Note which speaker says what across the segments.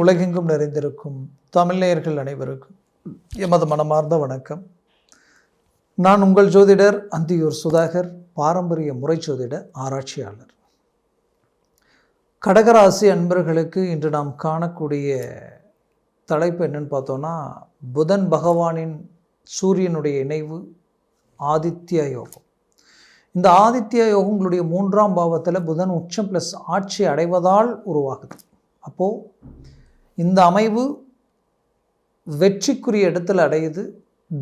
Speaker 1: உலகெங்கும் நிறைந்திருக்கும் தமிழ்நேயர்கள் அனைவருக்கும் எமது மனமார்ந்த வணக்கம். நான் உங்கள் ஜோதிடர் அந்தியூர் சுதாகர் பாரம்பரிய முறை ஜோதிட ஆராய்ச்சியாளர். கடகராசி அன்பர்களுக்கு இன்று நாம் காணக்கூடிய தலைப்பு என்னன்னு பார்த்தோன்னா புதன் பகவானின் சூரியனுடைய இணைவு ஆதித்ய யோகம். இந்த ஆதித்ய யோகம் உங்களுடைய மூன்றாம் பாவத்தில் புதன் உச்சம் ப்ளஸ் ஆட்சி அடைவதால் உருவாகுது. அப்போது இந்த அமைவு வெற்றிக்குரிய இடத்தில் அடையுது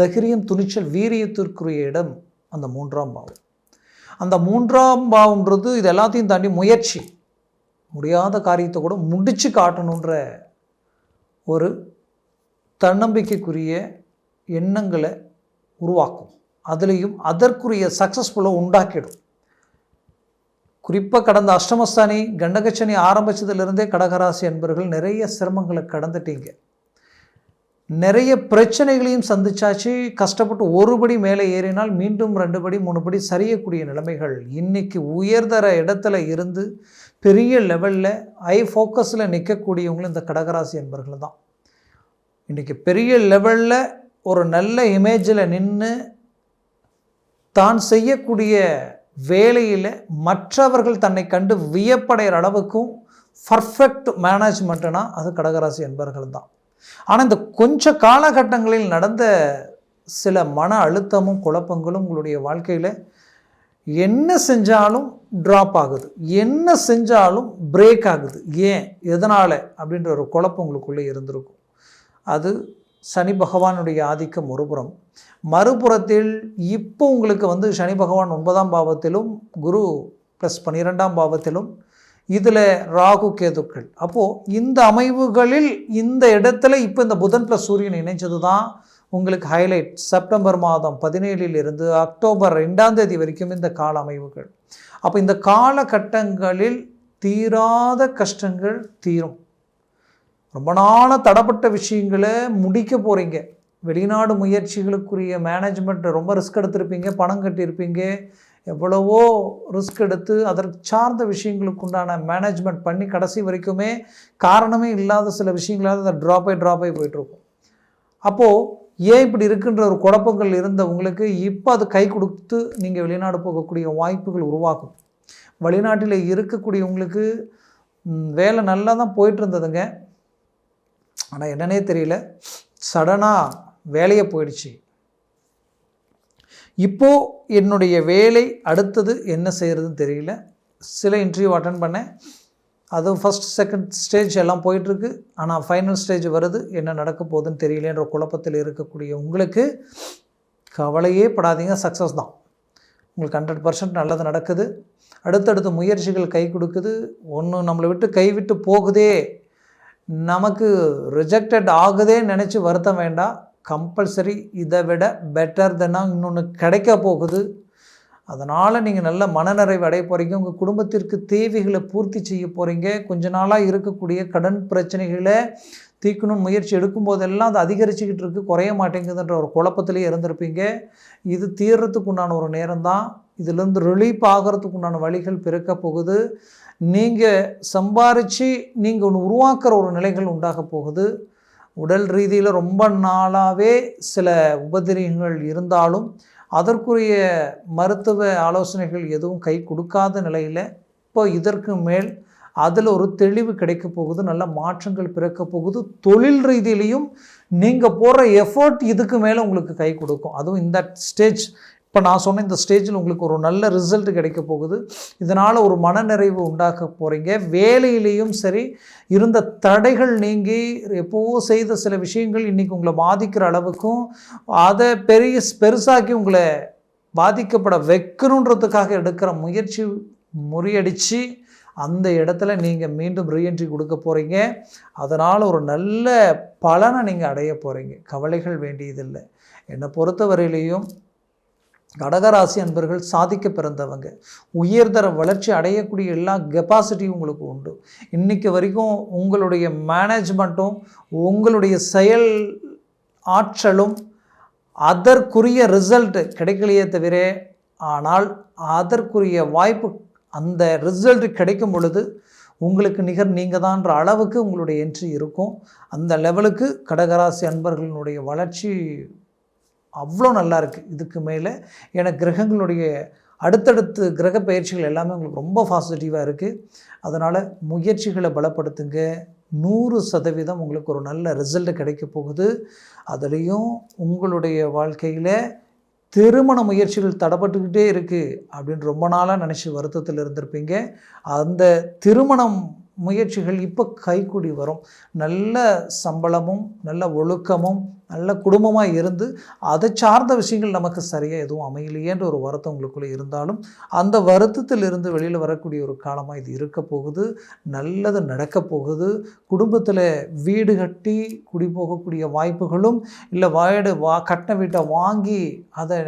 Speaker 1: தைரியம் துணிச்சல் வீரியத்திற்குரிய இடம் அந்த மூன்றாம் பாவம். அந்த மூன்றாம் பாவம்ன்றது இது எல்லாத்தையும் தாண்டி முயற்சி. முடியாத காரியத்தை கூட முடித்து காட்டணுன்ற ஒரு தன்னம்பிக்கைக்குரிய எண்ணங்களை உருவாக்கும். அதுலேயும் அதற்குரிய சக்ஸஸ்ஃபுல்லாக உண்டாக்கிடும். குறிப்பாக கடந்த அஷ்டமஸ்தானி கண்டகச்சனி ஆரம்பித்ததுலேருந்தே கடகராசி என்பவர்கள் நிறைய சிரமங்களை கடந்துட்டீங்க. நிறைய பிரச்சனைகளையும் சந்திச்சாச்சு. கஷ்டப்பட்டு ஒருபடி மேலே ஏறினால் மீண்டும் ரெண்டு படி மூணு படி சரியக்கூடிய நிலைமைகள் இன்றைக்கி உயர்தர இடத்துல இருந்து பெரிய லெவலில் ஐ ஃபோக்கஸில் நிற்கக்கூடியவங்களும் இந்த கடகராசி என்பர்கள் தான். இன்றைக்கி பெரிய லெவலில் ஒரு நல்ல இமேஜில் நின்று தான் செய்யக்கூடிய வேலையில் மற்றவர்கள் தன்னை கண்டு வியப்படைகிற அளவுக்கும் பர்ஃபெக்ட் மேனேஜ்மெண்ட்டுனா அது கடகராசி என்பவர்கள் தான். ஆனால் இந்த கொஞ்ச காலகட்டங்களில் நடந்த சில மன அழுத்தமும் குழப்பங்களும் உங்களுடைய வாழ்க்கையில் என்ன செஞ்சாலும் ட்ராப் ஆகுது. என்ன செஞ்சாலும் பிரேக் ஆகுது. ஏன்? எதனால்? அப்படின்ற ஒரு குழப்பம் உங்களுக்குள்ளே இருந்திருக்கும். அது சனி பகவானுடைய ஆதிக்கம் ஒருபுறம். மறுபுறத்தில் இப்போ உங்களுக்கு வந்து சனி பகவான் ஒன்பதாம் பாவத்திலும் குரு ப்ளஸ் பன்னிரெண்டாம் பாவத்திலும் இதில் ராகு கேதுக்கள். அப்போது இந்த அமைவுகளில் இந்த இடத்துல இப்போ இந்த புதன் ப்ளஸ் சூரியன் இணைஞ்சது தான் உங்களுக்கு ஹைலைட் செப்டம்பர் மாதம் பதினேழில் இருந்து அக்டோபர் ரெண்டாம் தேதி வரைக்கும் இந்த கால அமைவுகள். அப்போ இந்த காலகட்டங்களில் தீராத கஷ்டங்கள் தீரும். ரொம்ப நாள் தடப்பட்ட விஷயங்களை முடிக்க போகிறீங்க வெளிநாடு முயற்சிகளுக்குரிய மேனேஜ்மெண்ட் ரொம்ப ரிஸ்க் எடுத்திருப்பீங்க பணம் கட்டியிருப்பீங்க. எவ்வளவோ ரிஸ்க் எடுத்து அதற்கு சார்ந்த விஷயங்களுக்கு உண்டான மேனேஜ்மெண்ட் பண்ணி கடைசி வரைக்குமே காரணமே இல்லாத சில விஷயங்களாவது அதை ட்ராப் ஆகி ட்ராப் ஆகி போயிட்டுருக்கும் அப்போது ஏன் இப்படி இருக்குன்ற ஒரு குழப்பங்கள் இருந்த உங்களுக்கு இப்போ அது கை கொடுத்து நீங்கள் வெளிநாடு போகக்கூடிய வாய்ப்புகள் உருவாகும். வெளிநாட்டில் இருக்கக்கூடிய உங்களுக்கு வேலை நல்லா தான் போயிட்டு இருந்ததுங்க. ஆனால் என்னன்னே தெரியல. சடனாக வேலையை போயிடுச்சு. இப்போது என்னுடைய வேலை அடுத்தது என்ன செய்கிறதுன்னு தெரியல. சில இன்டர்வியூ அட்டன் பண்ணேன். அதுவும் ஃபஸ்ட் செகண்ட் ஸ்டேஜ் எல்லாம் போயிட்டுருக்கு. ஆனால் ஃபைனல் ஸ்டேஜ் வருது. என்ன நடக்க போகுதுன்னு தெரியலன்ற குழப்பத்தில் இருக்கக்கூடிய உங்களுக்கு கவலையே படாதீங்க. சக்ஸஸ் தான். உங்களுக்கு ஹண்ட்ரட் பர்சன்ட் நல்லது நடக்குது. அடுத்தடுத்த முயற்சிகள் கை கொடுக்குது. ஒன்று நம்மளை விட்டு கைவிட்டு போகுதே நமக்கு ரிஜெக்டட் ஆகுதே நினச்சி வருத்தம் வேண்டாம். கம்பல்சரி இதை விட பெட்டர் தென்னா இன்னொன்று கிடைக்க போகுது. அதனால் நீங்கள் நல்ல மனநிறைவு அடைய போகிறீங்க உங்கள் குடும்பத்திற்கு தேவைகளை பூர்த்தி செய்ய போகிறீங்க கொஞ்ச நாளாக இருக்கக்கூடிய கடன் பிரச்சனைகளை தீர்க்கணும்னு முயற்சி எடுக்கும்போதெல்லாம் அது அதிகரிச்சுக்கிட்டு இருக்குது குறைய மாட்டேங்குதுன்ற ஒரு குழப்பத்திலே இருந்திருப்பீங்க. இது தீர்றதுக்கு உண்டான ஒரு நேரம் தான் இதுலேருந்து ரிலீஃப் ஆகிறதுக்கு உண்டான வழிகள் பிறக்க போகுது. நீங்கள் சம்பாரித்து நீங்கள் ஒன்று உருவாக்குற ஒரு நிலைகள் உண்டாக போகுது. உடல் ரீதியில் ரொம்ப நாளாகவே சில உபதிரியங்கள் இருந்தாலும் அதற்குரிய மருத்துவ ஆலோசனைகள் எதுவும் கை கொடுக்காத நிலையில் இப்போ இதற்கு மேல் அதில் ஒரு தெளிவு கிடைக்க போகுது. நல்ல மாற்றங்கள் பிறக்க போகுது. தொழில் ரீதியிலையும் நீங்கள் போடுற எஃபர்ட் இதுக்கு மேலே உங்களுக்கு கை கொடுக்கும். அதுவும் இந்த ஸ்டேஜ் இப்போ நான் சொன்ன இந்த ஸ்டேஜில் உங்களுக்கு ஒரு நல்ல ரிசல்ட் கிடைக்க போகுது. இதனால் ஒரு மனநிறைவு உண்டாக்க போகிறீங்க வேலையிலையும் சரி இருந்த தடைகள் நீங்கி எப்போவோ செய்த சில விஷயங்கள் இன்றைக்கி உங்களை பாதிக்கிற அளவுக்கும் அதை பெரிய பெருசாக்கி உங்களை பாதிக்கப்பட வைக்கணுன்றதுக்காக எடுக்கிற முயற்சி முறியடித்து அந்த இடத்துல நீங்கள் மீண்டும் ரீஎன்ட்ரி கொடுக்க போகிறீங்க அதனால் ஒரு நல்ல பலனை நீங்கள் அடைய போகிறீங்க கவலைகள் வேண்டியதில்லை. என்னை பொறுத்தவரையிலையும் கடகராசி அன்பர்கள் சாதிக்க பிறந்தவங்க. உயர்தர வளர்ச்சி அடையக்கூடிய எல்லா கெப்பாசிட்டியும் உங்களுக்கு உண்டு. இன்றைக்கு வரைக்கும் உங்களுடைய மேனேஜ்மெண்ட்டும் உங்களுடைய செயல் ஆற்றலும் அதற்குரிய ரிசல்ட் கிடைக்கலையே தவிர ஆனால் அதற்குரிய வாய்ப்பு அந்த ரிசல்ட் கிடைக்கும் பொழுது உங்களுக்கு நிகர் நீங்கள் தான்ற அளவுக்கு உங்களுடைய என்ட்ரி இருக்கும். அந்த லெவலுக்கு கடகராசி அன்பர்களினுடைய வளர்ச்சி அவ்வளோ நல்லா இருக்குது இதுக்கு மேலே ஏன்னா கிரகங்களுடைய அடுத்தடுத்து கிரக பயிற்சிகள் எல்லாமே உங்களுக்கு ரொம்ப பாசிட்டிவாக இருக்குது அதனால் முயற்சிகளை பலப்படுத்துங்க. நூறு சதவீதம் உங்களுக்கு ஒரு நல்ல ரிசல்ட் கிடைக்க போகுது. அதுலேயும் உங்களுடைய வாழ்க்கையில் திருமண முயற்சிகள் தடப்பட்டுக்கிட்டே இருக்குது அப்படின்னு ரொம்ப நாளாக நினச்சி வருத்தத்தில் இருந்திருப்பீங்க. அந்த திருமணம் முயற்சிகள் இப்போ கைக்கூடி வரும். நல்ல சம்பளமும் நல்ல ஒழுக்கமும் நல்ல குடும்பமாக இருந்து அதை சார்ந்த விஷயங்கள் நமக்கு சரியாக எதுவும் அமையலையேன்ற ஒரு வருத்தம் உங்களுக்குள்ளே இருந்தாலும் அந்த வருத்தத்தில் இருந்து வெளியில் வரக்கூடிய ஒரு காலமாக இது இருக்க போகுது. நல்லது நடக்க போகுது. குடும்பத்தில் வீடு கட்டி குடி போகக்கூடிய வாய்ப்புகளும் இல்லை வீடு வா கட்டின வீட்டை வாங்கி அதை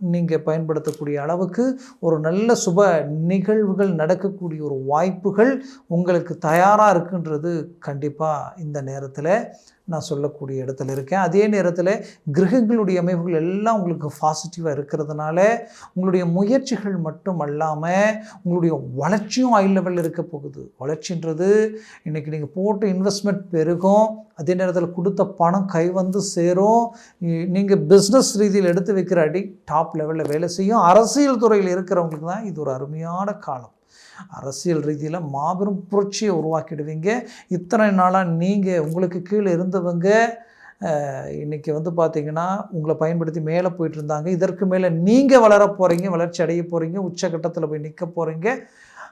Speaker 1: நீங்கள் பயன்படுத்தக்கூடிய அளவுக்கு ஒரு நல்ல சுப நிகழ்வுகள் நடக்கக்கூடிய ஒரு வாய்ப்புகள் உங்களுக்கு தயாராக இருக்குன்றது கண்டிப்பாக இந்த நேரத்தில். நான் சொல்லக்கூடிய இடத்துல இருக்கேன். அதே நேரத்தில் கிரகங்களுடைய அமைப்புகள் எல்லாம் உங்களுக்கு பாசிட்டிவாக இருக்கிறதுனால உங்களுடைய முயற்சிகள் மட்டும் அல்லாமல் உங்களுடைய வளர்ச்சியும் ஹை லெவலில் இருக்க போகுது. வளர்ச்சின்றது இன்றைக்கி நீங்கள் போட்ட இன்வெஸ்ட்மெண்ட் பெருகும். அதே நேரத்தில் கொடுத்த பணம் கை வந்து சேரும். நீங்கள் பிஸ்னஸ் ரீதியில் எடுத்து வைக்கிற அடி டாப் லெவலில் வேலை செய்யும். அரசியல் துறையில் இருக்கிறவங்களுக்கு தான் இது ஒரு அருமையான காலம். அரசியல் ரீதியில் மாபெரும் புரட்சியை உருவாக்கிடுவீங்க. இத்தனை நாளாக நீங்கள் உங்களுக்கு கீழே இருந்தவங்க இன்றைக்கி வந்து பார்த்திங்கன்னா உங்களை பயன்படுத்தி மேலே போயிட்டு இருந்தாங்க. இதற்கு மேலே நீங்கள் வளர போகிறீங்க வளர்ச்சி அடைய போகிறீங்க உச்சகட்டத்தில் போய் நிற்க போகிறீங்க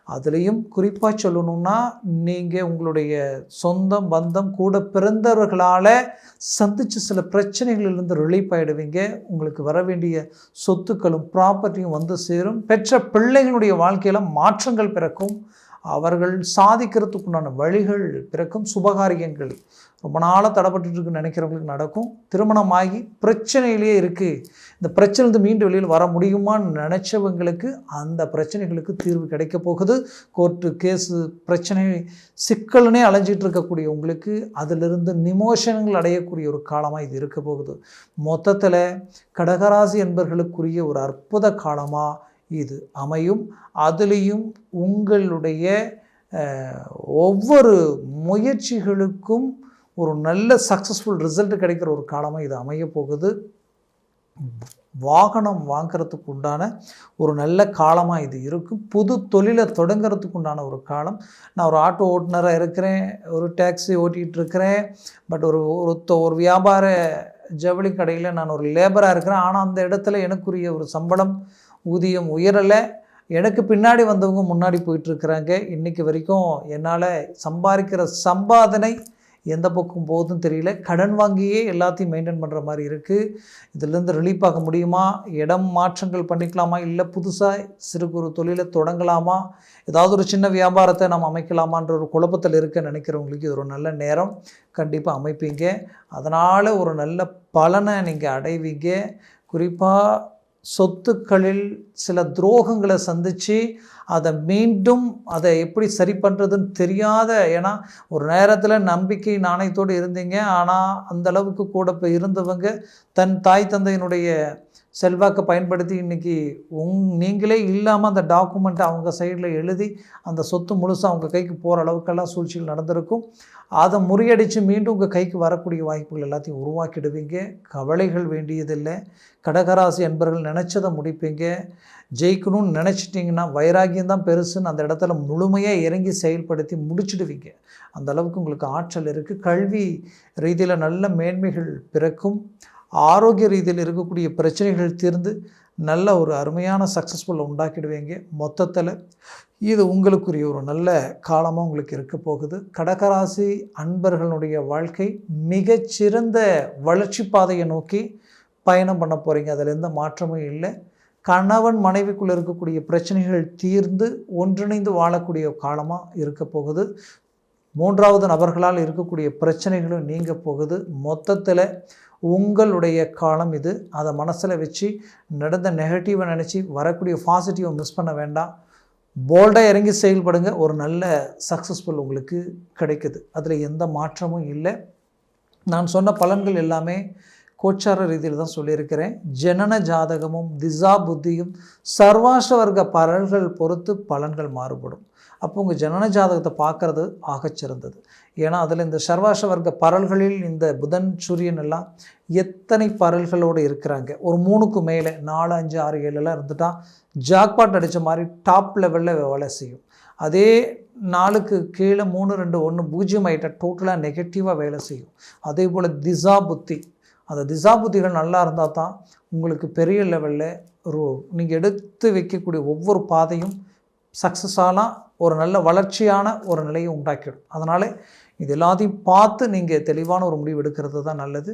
Speaker 1: அதுலேயும் குறிப்பாக சொல்லணும்னா நீங்கள் உங்களுடைய சொந்தம் பந்தம் கூட பிறந்தவர்களால் சந்தித்த சில பிரச்சனைகளிலிருந்து ரிலீஃப் ஆகிடுவீங்க உங்களுக்கு வர வேண்டிய சொத்துக்களும் ப்ராப்பர்ட்டியும் வந்து சேரும். பெற்ற பிள்ளைகளுடைய வாழ்க்கையில் மாற்றங்கள் பிறக்கும். அவர்கள் சாதிக்கிறதுக்குண்டான வழிகள் பிறக்கும் சுபகாரியங்கள் ரொம்ப நாளாக தடைப்பட்டு இருக்குன்னு நினைக்கிறவங்களுக்கு நடக்கும். திருமணமாகி பிரச்சனையிலேயே இருக்குது இந்த பிரச்சனை மீண்டும் வெளியில் வர முடியுமான்னு நினச்சவங்களுக்கு அந்த பிரச்சனைகளுக்கு தீர்வு கிடைக்க போகுது. கோர்ட்டு கேஸு பிரச்சனை சிக்கல்னே அலைஞ்சிட்டு இருக்கக்கூடிய உங்களுக்கு அதிலிருந்து நிமோஷனங்கள் அடையக்கூடிய ஒரு காலமாக இது இருக்க போகுது. மொத்தத்தில் கடகராசி என்பர்களுக்குரிய ஒரு அற்புத காலமாக இது அமையும். அதுலேயும் உங்களுடைய ஒவ்வொரு முயற்சிகளுக்கும் ஒரு நல்ல சக்ஸஸ்ஃபுல் ரிசல்ட் கிடைக்கிற ஒரு காலமாக இது அமைய போகுது. வாகனம் வாங்கிறதுக்கு உண்டான ஒரு நல்ல காலமாக இது இருக்கும். புது தொழிலை தொடங்கிறதுக்கு உண்டான ஒரு காலம். நான் ஒரு ஆட்டோ ஓட்டுநராக இருக்கிறேன் ஒரு டேக்ஸி ஓட்டிகிட்டு இருக்கிறேன் பட் ஒரு ஒரு ஒரு வியாபார ஜவுளி கடையில் நான் ஒரு லேபராக இருக்கிறேன். ஆனால் அந்த இடத்துல எனக்குரிய ஒரு சம்பளம் ஊதியம் உயரலை. எனக்கு பின்னாடி வந்தவங்க முன்னாடி போயிட்டுருக்குறாங்க. இன்றைக்கி வரைக்கும் என்னால் சம்பாதிக்கிற சம்பாதனை எந்த பக்கம் போகுதுன்னு தெரியல. கடன் வாங்கியே எல்லாத்தையும் மெயின்டைன் பண்ணுற மாதிரி இருக்குது இதிலேருந்து ரிலீஃப் ஆக முடியுமா? இடம் மாற்றங்கள் பண்ணிக்கலாமா? இல்லை புதுசாக சிறு குறு தொழிலை தொடங்கலாமா? ஏதாவது ஒரு சின்ன வியாபாரத்தை நம்ம அமைக்கலாமான்ற ஒரு குழப்பத்தில் இருக்க நினைக்கிறவங்களுக்கு இது ஒரு நல்ல நேரம். கண்டிப்பாக அமைப்பீங்க. அதனால் ஒரு நல்ல பலனை நீங்கள் அடைவீங்க. குறிப்பாக சொத்துக்களில் சில துரோகங்களை சந்தித்து அதை மீண்டும் அதை எப்படி சரி பண்ணுறதுன்னு தெரியாத ஏன்னா ஒரு நேரத்தில் நம்பிக்கை நாணயத்தோடு இருந்தீங்க. ஆனால் அந்த அளவுக்கு கூட இப்போ இருந்தவங்க தன் தாய் தந்தையினுடைய செல்வாக்கை பயன்படுத்தி இன்றைக்கி உங் நீங்களே இல்லாமல் அந்த டாக்குமெண்ட்டை அவங்க சைடில் எழுதி அந்த சொத்து முழுசாக அவங்க கைக்கு போகிற அளவுக்கெல்லாம் சூழ்ச்சிகள் நடந்திருக்கும். அதை முறியடித்து மீண்டும் உங்கள் கைக்கு வரக்கூடிய வாய்ப்புகள் எல்லாத்தையும் உருவாக்கிடுவீங்க. கவலைகள் வேண்டியதில்லை. கடகராசி என்பர்கள் நினச்சதை முடிப்பீங்க. ஜெயிக்கணும்னு நினச்சிட்டிங்கன்னா வைராகியம் தான் பெருசுன்னு அந்த இடத்துல முழுமையாக இறங்கி செயல்படுத்தி முடிச்சிடுவீங்க. அந்த அளவுக்கு உங்களுக்கு ஆற்றல் இருக்குது கல்வி ரீதியில் நல்ல மேன்மைகள் பிறக்கும். ஆரோக்கிய ரீதியில் இருக்கக்கூடிய பிரச்சனைகள் தீர்ந்து நல்ல ஒரு அருமையான சக்ஸஸ்ஃபுல்லை உண்டாக்கிடுவீங்க. மொத்தத்தில் இது உங்களுக்குரிய ஒரு நல்ல காலமாக உங்களுக்கு இருக்க போகுது. கடகராசி அன்பர்களுடைய வாழ்க்கை மிகச்சிறந்த வளர்ச்சி பாதையை நோக்கி பயணம் பண்ண போகிறீங்க அதில் எந்த மாற்றமும் இல்லை. கணவன் மனைவிக்குள்ளே இருக்கக்கூடிய பிரச்சனைகள் தீர்ந்து ஒன்றிணைந்து வாழக்கூடிய காலமாக இருக்க போகுது. மூன்றாவது நபர்களால் இருக்கக்கூடிய பிரச்சனைகளும் நீங்க போகுது. மொத்தத்தில் உங்களுடைய காலம் இது. அதை மனசில் வச்சு நடந்த நெகட்டிவை நினச்சி வரக்கூடிய பாசிட்டிவை மிஸ் பண்ண வேண்டாம். போல்டாக இறங்கி செயல்படுங்க. ஒரு நல்ல சக்ஸஸ்ஃபுல் உங்களுக்கு கிடைக்குது. அதில் எந்த மாற்றமும் இல்லை. நான் சொன்ன பலன்கள் எல்லாமே கோச்சார ரீதியில் தான் சொல்லியிருக்கிறேன். ஜனன ஜாதகமும் திசா புத்தியும் சர்வாஷ வர்க்க பலன்கள் பொறுத்து பலன்கள் மாறுபடும். அப்போ உங்கள் ஜனன ஜாதகத்தை பார்க்குறது ஆகச்சிறந்தது. ஏன்னா அதில் இந்த சர்வாஷ வர்க்க பரல்களில் இந்த புதன் சூரியன் எல்லாம் எத்தனை பரல்களோடு இருக்கிறாங்க? ஒரு மூணுக்கு மேலே நாலு அஞ்சு ஆறு ஏழுலாம் இருந்துட்டால் ஜாக்பாட் அடித்த மாதிரி டாப் லெவலில் வேலை செய்யும். அதே நாலுக்கு கீழே மூணு ரெண்டு ஒன்று பூஜ்ஜியம் ஆகிட்டால் டோட்டலாக நெகட்டிவாக வேலை செய்யும். அதே போல் திசா புத்தி. அந்த திசா புத்திகள் நல்லா இருந்தால் தான் உங்களுக்கு பெரிய லெவலில் ஒரு நீங்கள் எடுத்து வைக்கக்கூடிய ஒவ்வொரு பாதையும் சக்ஸஸ் ஆகலாம் ஒரு நல்ல வளர்ச்சியான ஒரு நிலையை உண்டாக்கிடும். அதனால் இது எல்லாத்தையும் பார்த்து நீங்கள் தெளிவான ஒரு முடிவு எடுக்கிறது தான் நல்லது.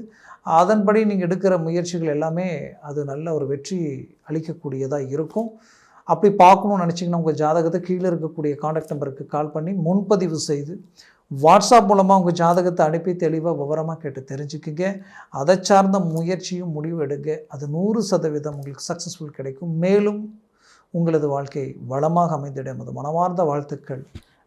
Speaker 1: அதன்படி நீங்கள் எடுக்கிற முயற்சிகள் எல்லாமே அது நல்ல ஒரு வெற்றி அளிக்கக்கூடியதாக இருக்கும். அப்படி பார்க்கணும்னு நினச்சிங்கன்னா உங்கள் ஜாதகத்தை கீழே இருக்கக்கூடிய காண்டாக்ட் நம்பருக்கு கால் பண்ணி முன்பதிவு செய்து வாட்ஸ்அப் மூலமாக உங்கள் ஜாதகத்தை அனுப்பி தெளிவாக விவரமாக கேட்டு தெரிஞ்சுக்குங்க. அதை சார்ந்த முயற்சியும் முடிவு எடுங்க. அது நூறு சதவீதம் உங்களுக்கு சக்ஸஸ்ஃபுல் கிடைக்கும். மேலும் உங்களது வாழ்க்கை வளமாக அமைந்திட எமது மனமார்ந்த வாழ்த்துக்கள்.